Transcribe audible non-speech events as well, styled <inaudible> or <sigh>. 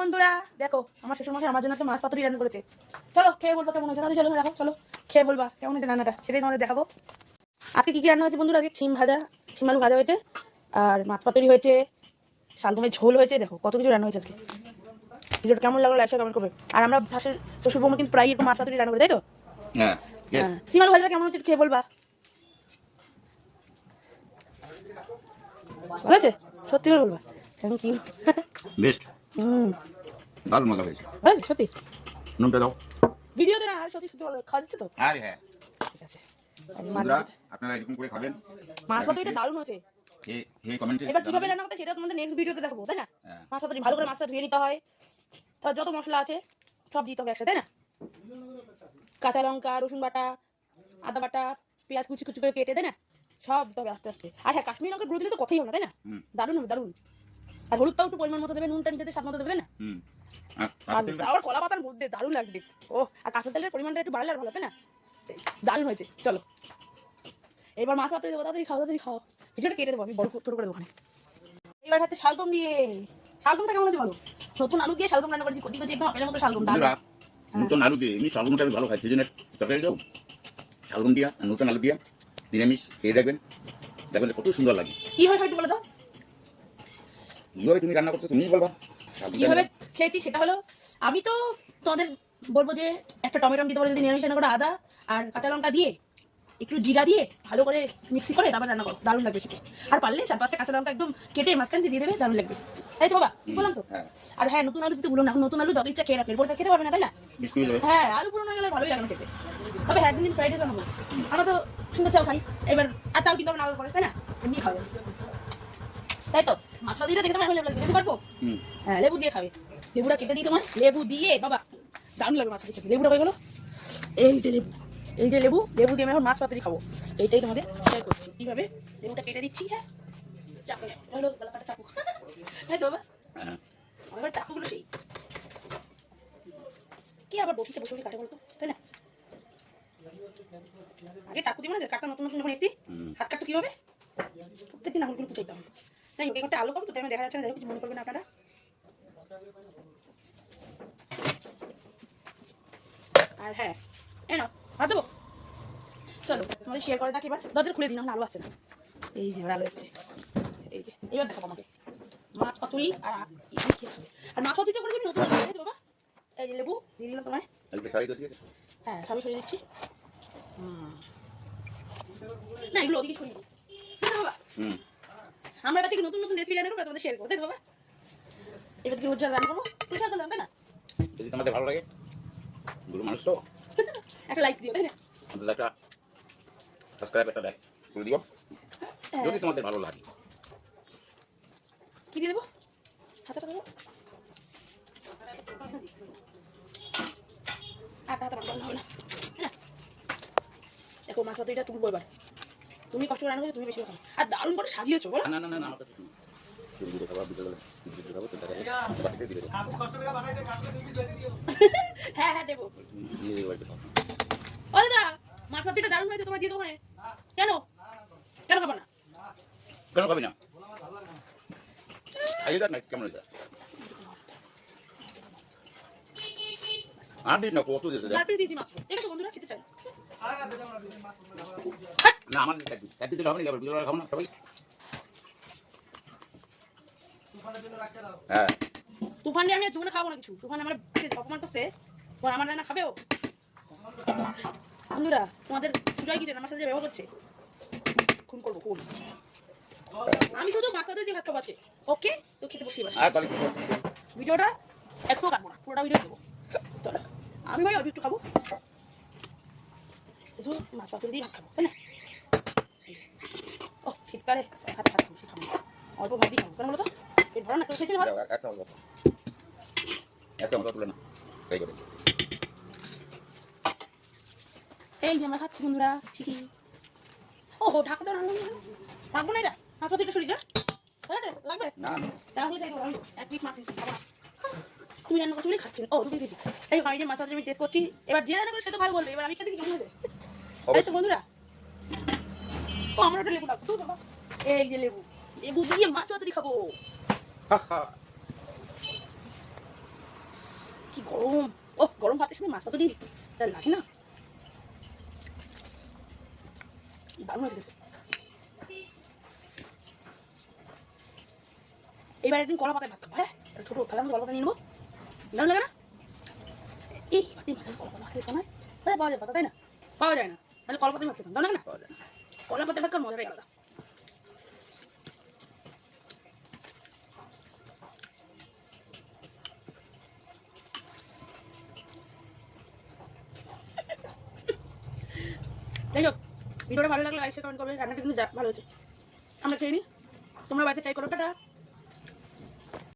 বন্ধুরা দেখো আমার শ্বশুর মশাই আমার জন্য একটা মাছ পাতুরি রান্না করেছে। চলো খেয়ে বলব কেমন হয়েছে? তাহলে চলো দেখো চলো খেয়ে বলবা কেমন হয়েছে রান্নাটা? সেটাই তোমাদের দেখাবো। আজকে কি কি রান্না হয়েছে বন্ধুরা? আজকে সিম ভাজা সিম আলু ভাজা হয়েছে আর মাছ পাতুরি হয়েছে শালগমের ঝোল হয়েছে দেখো কত কিছু রান্না হয়েছে আজকে। ভিডিওটা কেমন লাগল একশো কমেন্ট করবে। আর আমরা শাশুর শ্বশুর বৌমা কিন্তু প্রায় এরকম মাছ পাতুরি রান্না করে তাই তো? হ্যাঁ. হ্যাঁ সিম আলু ভাজাটা কেমন হচ্ছে খেয়ে বলবা। হয়েছে? সত্যি করে বলবা। থ্যাংক ইউ বেস্ট দারুণ মজা হয়েছে। ভালো সত্যি। নুনটা দাও। ভিডিওতে না আর সত্যি সত্যি ভালো খাওয়া যাচ্ছে তো আরে হ্যাঁ। ঠিক আছে। আপনারা এরকম করে খাবেন। মাছ পাতুরিটা দারুণ হয়েছে। হে হে এবার কীভাবে রান্না করতে সেটা তোমাদের নেক্সট ভিডিওতে দেখাবো তাই না? হ্যাঁ। মাছ পাতুরি ভালো করে মাছটা ধুয়ে নিতে হয়। তারপর যত মশলা আছে সব দিতে হবে একসাথে তাই না? কাঁচা লঙ্কা রসুন বাটা আদা বাটা পেঁয়াজ কুচি কুচি করে কেটে তাই না? সব দিতে হবে আস্তে আস্তে। হ্যাঁ কাশ্মীরি লঙ্কার গুঁড়ো দিলে তো কথাই হবে না তাই না। দারুণ হবে দারুণ। আর হলুদটাও একটু পরিমাণ মতো দেবে নুনটা নিজেদের স্বাদ মতো দেবে না? আবার কলা পাতার মধ্যে দারুণ লাগবে। ও আর কাঁচা তেলের পরিমাণটা একটু বাড়লে আর ভালো তাই না? দারুণ হয়েছে চলো। এবার মাছ পাত্র দেবো তাড়াতাড়ি খাও তাড়াতাড়ি খাও। ভিডিওটা কেটে দেবো আমি বড় ছোট করে ওখানে। এবার হাতে শালগম দিয়ে শালগমটা কেমন আছে ভালো নতুন আলু দিয়ে শালগম রান্না করেছি কচি কচি একদম আপেলের মতো শালগম দারুণ। নতুন আলু দিয়ে এমনি শালগমটা আমি ভালো খাই সেই জন্য তরকারি দাও শালগম দিয়া নতুন আলু দিয়া নিরামিষ খেয়ে দেখবেন। দেখবেন কত সুন্দর লাগে। কীভাবে খাই একটু বলে দাও। কীভাবে তুমি রান্না করছ তুমিই বলবা। কীভাবে খেয়েছি সেটা হলো আমি তো তোমাদের বলব যে একটা টমেটো দিতে পারো যদি নিরামিষ রান্না করে আদা আর কাঁচা লঙ্কা দিয়ে একটু জিরা দিয়ে ভালো করে মিক্সি করে তারপর রান্না করো দারুণ লাগবে খেতে। আর পারলে চার পাঁচটা কাঁচা লঙ্কা একদম কেটে মাঝখান দিয়ে দিয়ে দেবে দারুণ লাগবে। তাই তো বাবা বললাম তো? হ্যাঁ। আর হ্যাঁ নতুন আলু দিতে বলুন না নতুন আলু যত ইচ্ছা খেয়ে রাখবে এরপর খেতে পারবে না তাই না? হয়ে আলু পুরনো গেলে ভালোই লাগে খেতে। তবে হ্যাঁ একদিন ফ্রাইড রাইস আমরা তো সুন্দর চাল খাই এবার আর চাল কিনতে না আলাদা করে তাই না? এমনি খাবে। তাই তো মাছ দিয়ে দেখে তোমার লেবু কাটবো? হুম। হ্যাঁ লেবু দিয়ে খাবে। লেবুটা কেটে দিই তোমার লেবু দিয়ে বাবা দারুণ লাগবে মাছ খেতে। লেবুটা হয়ে গেলো। এই যে লেবু এই যে লেবু লেবু দিয়ে আমি এখন মাছ পাতুরি খাব। এইটাই তোমাদের শেয়ার করছি। কীভাবে? লেবুটা কেটে দিচ্ছি হ্যাঁ? চাকু। হলো গলা চাকু। <laughs> তাই তো বাবা? হ্যাঁ। আমার চাকুগুলো সেই। কি আবার বসিতে বসে কাটে বলতো? তাই না? আগে চাকু দিয়ে মানে কাটা নতুন নতুন যখন হুম। হাত কাটতো কীভাবে? প্রত্যেকদিন আঙুলগুলো কুচাইতাম। ওই ঘণ্টা আলু করব তো দেখা যাচ্ছে না কিছু মনে করবেন আপনারা। আর হ্যাঁ এই নাও হাত দেবো চলো তোমাদের শেয়ার করে থাকি এবার। দরজা খুলে দিন না আলু আসছে না। এই যে আলু এসছে। এই যে এবার দেখাবো আমাকে। মাছ পাতুরি আর আছে? আর মাছ পাতুরিটা করে দিবি নতুন আলু, বাবা? এই যে লেবু দিয়ে দিলাম তোমায়। হ্যাঁ সবই সরিয়ে দিচ্ছি। হুম। না এগুলো ওদিকে সরিয়ে দিই। না, না, বাবা। হুম। আমরা এবার থেকে নতুন নতুন রেসিপি রান্না করব তোমাদের শেয়ার করব তাই বাবা? এবার থেকে রোজ রান্না করব পরিষ্কার করলাম তাই না? যদি তোমাদের ভালো লাগে গুরু মানুষ তো। একটা লাইক দিও তাই না? একটা সাবস্ক্রাইব একটা লাইক করে দিও। হ্যাঁ। যদি তোমাদের ভালো লাগে। কি দিয়ে দেবো? হাতাটা দেবো? আটা হাতা বাটা হবে না দেখো মাছ পাতুরিটা তুলবো এবার। তুমি কষ্ট করে রান্না করছ তুমি বেশি খাও আর দারুণ করে সাজিয়েছো বলো। না না না না <laughs> হ্যাঁ হ্যাঁ দেবো। ও দাদা মাছ পাতুরিটা দারুণ হয়েছে তোমার দিয়ে দেবো হ্যাঁ। কেন? কেন খাব না? কেন খাবি না? খাইয়ে দেখ না কেমন হয়েছে। আর দিন না কত দিতে চার পিস দিয়েছি মাছ। ঠিক বন্ধুরা খেতে চাই না আমার হবে না খাব না সবাই হ্যাঁ। তুফান দিয়ে আমি জীবনে খাব না কিছু। তুফান আমার অপমান করছে। আমার রান্না খাবেও বন্ধুরা তোমাদের সুজয় কি আমার সাথে যে ব্যবহার করছে। খুন করব খুন। আমি শুধু দিয়ে ভাত খাব আজকে। ওকে? তো খেতে বসিয়ে বসে আর তাহলে কি ভিডিওটা একটু কাটবো না পুরোটা ভিডিও দেবো। চলো আমি ভাই অল্প একটু খাব। শুধু মাছ পাতুরি দিয়ে ভাত খাব তাই না ও শীতকালে ভাত ভাত বেশি খাব না। অল্প ভাত দিয়ে খাব কেন বলো তো পেট ভরা না কেউ খেয়েছিল ভাত এই যে আমরা খাচ্ছি বন্ধুরা ঠিকই ও হো ঢাকা থাকব না এটা লাগবে তাহলে এক পিস মাছ। তুমি রান্না করছ বলে খাচ্ছেন ও দুটো দিয়েছি এই আমি যে মাছ আমি টেস্ট করছি এবার যে রান্না করে সে তো ভালো বলবে এবার আমি খেতে কি তাই তো বন্ধুরা। ও আমার ওটা লেবু ডাকবো বাবা এই যে লেবু। লেবু দিয়ে মাছ পাতুরি খাব। হা। গরম। ও গরম ভাতের সঙ্গে মাছ পাতুরি তার লাগে না? দারুণ হয়েছে। এবার একদিন কলা পাতায় ভাত খাব হ্যাঁ? একটা ছোটো থালা কলা পাতা নিয়ে নেব। দারুণ লাগে না? এই ভাতে মাছের কলা পাতা নয় পাওয়া যায় পাতা তাই না? পাওয়া যায় না। তাহলে কলা ভাত খেতাম না? না। ভাত খাওয়ার মজাটাই আলাদা যাই হোক, ভিডিওটা ভালো লাগলে লাইক কমেন্ট করবে। রান্নাটা কিন্তু ভালো হয়েছে। আমরা খেয়ে নিই তোমরা বাড়িতে ট্রাই করো, টাটা।